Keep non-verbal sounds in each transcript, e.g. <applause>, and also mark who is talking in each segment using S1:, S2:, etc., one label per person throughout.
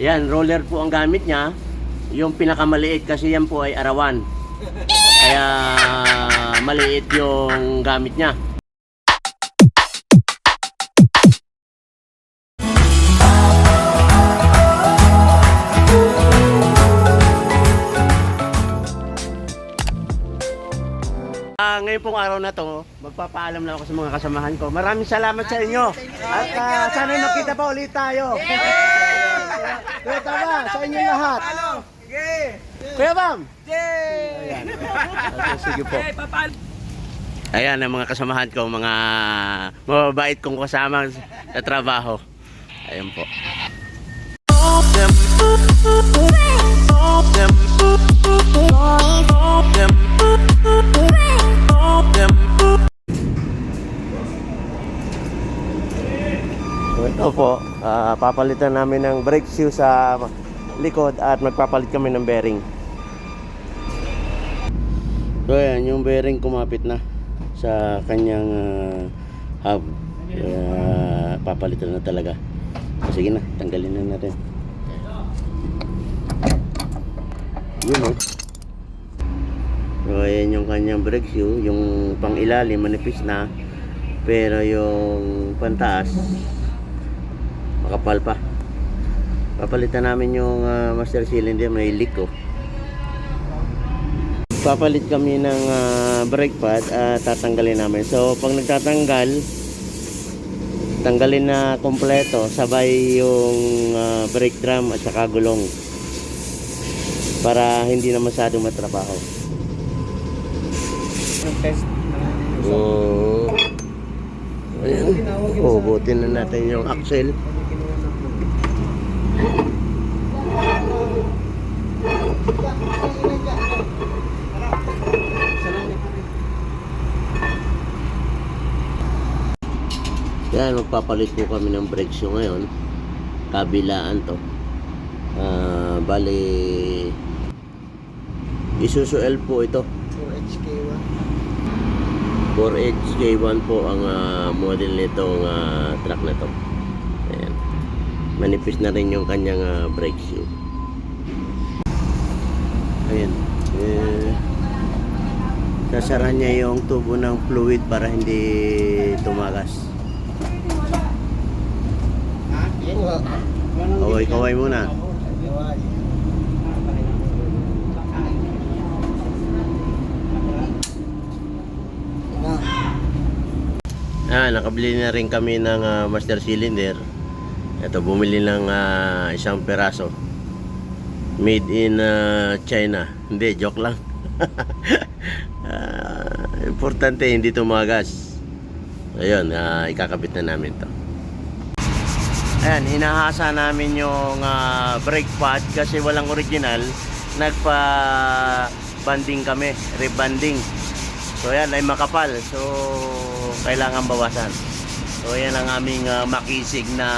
S1: Yan, roller po ang gamit niya. Yung pinakamaliit kasi yan po ay arawan. Kaya maliit yung gamit niya. Ah, ngayon pong araw na to, magpapaalam lang ako sa mga kasamahan ko. Maraming salamat sa inyo. At ah, sana makita pa ulit tayo. <laughs> Kuya Tama, sa inyo lahat. Kuya Bam. Ayan. Okay, sige po. Ayan ang mga kasamahan ko, mga mababait kong kasama sa trabaho. Ayan po. So ito po, ah, papalitan namin ng brake shoe sa likod at magpapalit kami ng bearing. So ayan, yung bearing kumapit na sa kanyang ah, hub. Kaya papalitan na talaga. So, sige na, tanggalin na natin. Yun oh. Ayan yung kanyang brake shoe, yung pang ilalim manipis na. Pero yung pantaas makapal pa. Papalitan namin yung ah, master cylinder, may leak oh. Papalit kami ng ah, brake pad at tatanggalin namin. So pag nagtatanggal, tanggalin na kompleto sabay yung ah, brake drum at saka gulong para hindi na masyadong matrabaho.
S2: Test
S1: Oh. Ayan. Oh, butin na natin yung axle. Yan, magpapalit po kami ng brake shoe ngayon. Kabilaan to. Ah, bali Isuzu L po ito.
S2: 4HK1
S1: 4HJ1 po ang ah, model nitong ah, truck na to. Ayan. Manipis na rin yung kanyang ah, brake shoe. Ayan. Eh, sasara niya yung tubo ng fluid para hindi tumagas.
S2: Ho
S1: Kaway-kaway muna.
S2: Kaway
S1: Ah, nakabili na rin kami ng ah, master cylinder. Ito, bumili ng ah, isang peraso. Made in ah, China. Hindi, joke lang. <laughs> Ah, importante, hindi tumagas. Ayun, ah, ikakabit na namin to. Ayan, hinahasa namin yung ah, brake pad kasi walang original. Nagpa-banding kami, rebanding. So yan ay makapal. So kailangan bawasan. So yan ang aming ah, makisig na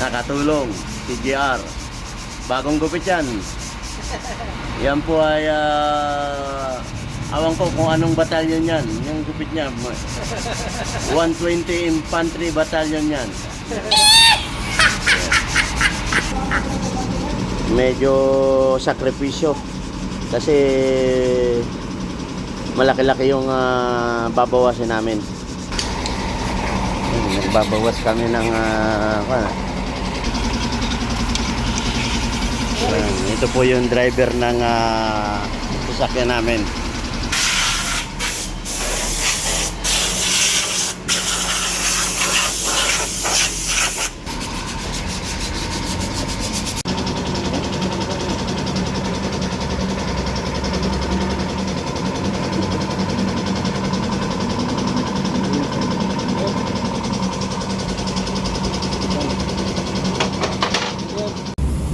S1: nakatulong. CGR. Bagong gupit yan. Yan po ay ah, awan ko kung anong batalyon yan. Yung gupit niya. 120 Infantry Battalion yan. Medyo sakripisyo kasi malaki-laki yung ah, babawasin namin. Ayun, Nagbabawas kami ng uh, ito po yung driver ng ah, sasakyan namin.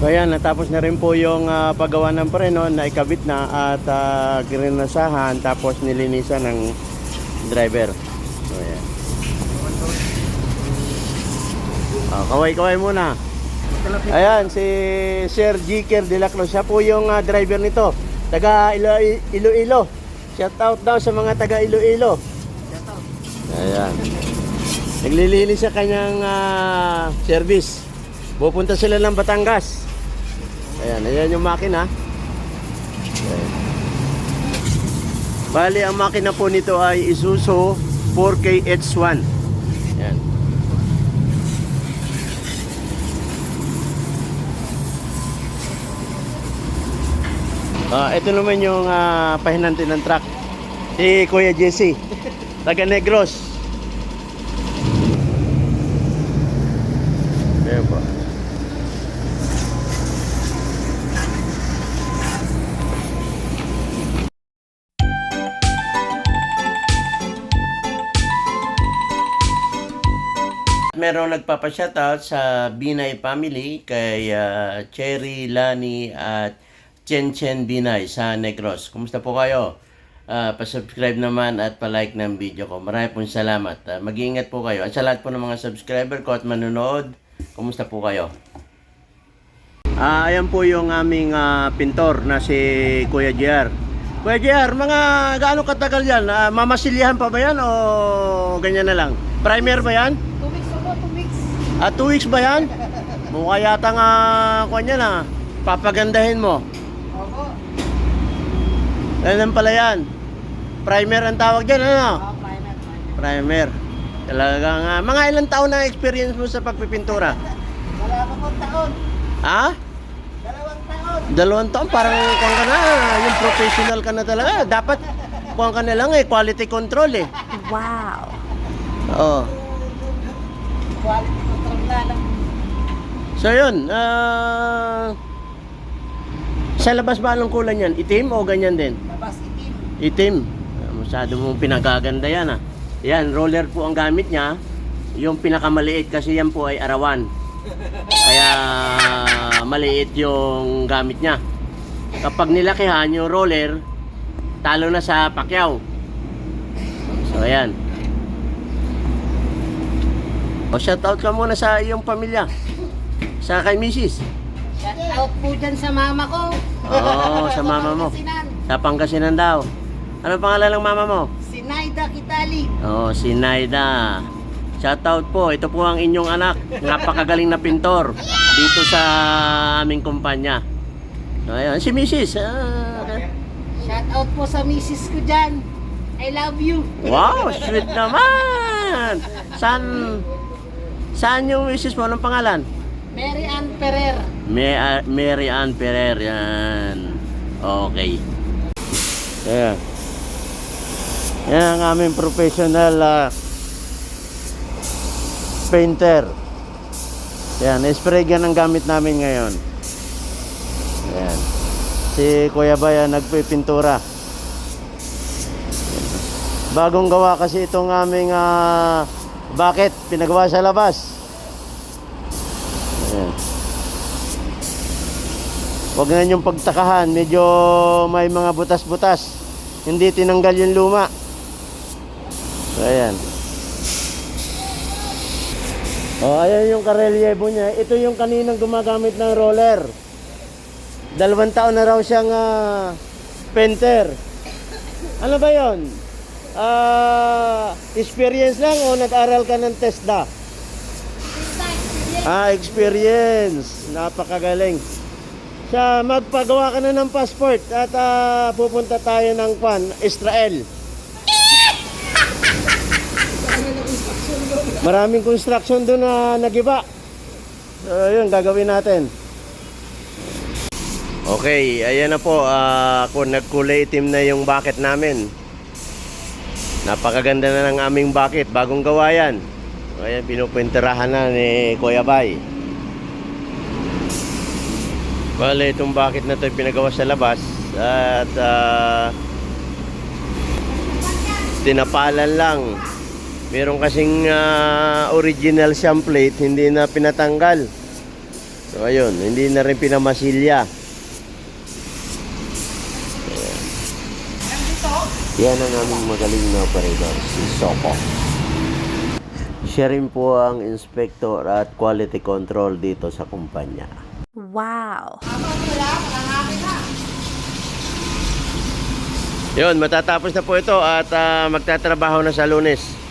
S1: So ayan, natapos na rin po yung ah, paggawa ng preno na ikabit na at uh, girinasahan tapos nilinisan ng driver. So ayan. Ah, kaway-kaway muna. Ayan, si Sir Jiker de la Cruz. Siya po yung ah, driver nito. Taga Ilo- Iloilo. Shout out daw sa mga taga Iloilo. Ayan. Naglilinis sa kanyang ah, service. Pupunta sila ng Batangas. Ayan, ayan yung makina. Ayan. Bali, ang makina po nito ay Isuzu 4K H1. Ayan. Ah, ito naman yung ah, pahinante ng truck. Si Kuya Jesse. Taga Negros. Merong nagpapa-shoutout sa Binay family kay ah, Cherry, Lani at Chen Chen Binay sa Negros. Kumusta po kayo? Ah, pa-subscribe naman at pa-like ng video ko. Marami pong salamat. Ah, mag-iingat po kayo. At sa lahat po ng mga subscriber ko at manonood, kumusta po kayo? Ah, ayan po yung aming ah, pintor na si Kuya JR. Kuya JR, mga gaano katagal yan? Ah, mamasilyahan pa ba yan o ganyan na lang? Primer ba yan?
S2: Two weeks ako, two weeks.
S1: Ah, two weeks ba yan? Mukha yata nga, kung yan ah, papagandahin mo.
S2: Opo.
S1: Ganun pala yan. Primer ang tawag dyan, ano?
S2: Ah, primer, primer.
S1: Primer. Talagang, ah, mga ilang taon na experience mo sa pagpipintura?
S2: Wala pa pong taon.
S1: Ha?
S2: Dalawang taon.
S1: Dalawang taon, parang kuwan ka na, yung professional ka na talaga. Dapat, kuwan ka na lang eh, quality control eh.
S3: Wow.
S1: Oo.
S2: Quality.
S1: So yun, ah... sa labas ba anong kulay yan? Itim o ganyan din?
S2: Labas itim.
S1: Itim. Masyado mong pinagaganda yan ah. Yan, roller po ang gamit niya. Yung pinakamaliit kasi yan po ay arawan. Kaya maliit yung gamit niya. Kapag nilakihan yung roller, talo na sa pakyaw. So ayan. O shoutout ka muna sa iyong pamilya. Sa kay Mrs.
S2: Shout out po dyan sa mama ko.
S1: Oo, sa mama mo.
S2: Pangasinan.
S1: Sa Pangasinan daw. Ano pangalan ng mama mo?
S2: Si Naida Kitali.
S1: Oh, si Naida. Shoutout po. Ito po ang inyong anak. Napakagaling na pintor dito sa aming kumpanya. So, ayun. Si Mrs. Ah, okay.
S2: Shout out po sa misis ko dyan. I love you.
S1: Wow, sweet naman. Saan, saan yung Mrs. mo? Anong pangalan?
S2: Mary Ann Ferrer.
S1: May, ah, Mary Ann Ferrer. Yan. Okay. Ayan. Yan ang aming professional ah, painter. Yan, spray gun ang gamit namin ngayon. Ayan. Si Kuya Baya nagpipintura. Bagong gawa kasi itong aming ah, bucket. Pinagawa sa labas. Ayan. Huwag na yung pagtakahan. Medyo may mga butas-butas. Hindi tinanggal yung luma. So, ayan. O, ayan yung karelyebo niya. Ito yung kaninang gumagamit ng roller. Dalawang taon na raw siyang ah, painter. Ano ba yon? Ah, experience lang o nag-aral ka ng TESDA? Ah, experience. Napakagaling. Siya, magpagawa ka na ng passport at ah, pupunta tayo ng Kwan, Israel. Maraming construction doon na nagiba. So, yun, gagawin natin. Okay, ayan na po. ah, kung nagkulay itim na yung bucket namin. Napakaganda na ng aming bucket. Bagong gawa yan. Ayan, pinupintirahan na ni Kuya Bay. Bale, itong bucket na to pinagawa sa labas. At ah, tinapalan lang. Meron kasing ah, original siyang plate, hindi na pinatanggal. So ayun, hindi na rin pinamasilya. Yan ang aming magaling na operator, si Soko. Siya rin po ang inspector at quality control dito sa kumpanya.
S3: Wow.
S1: Yun, matatapos na po ito at ah, magtatrabaho na sa lunes.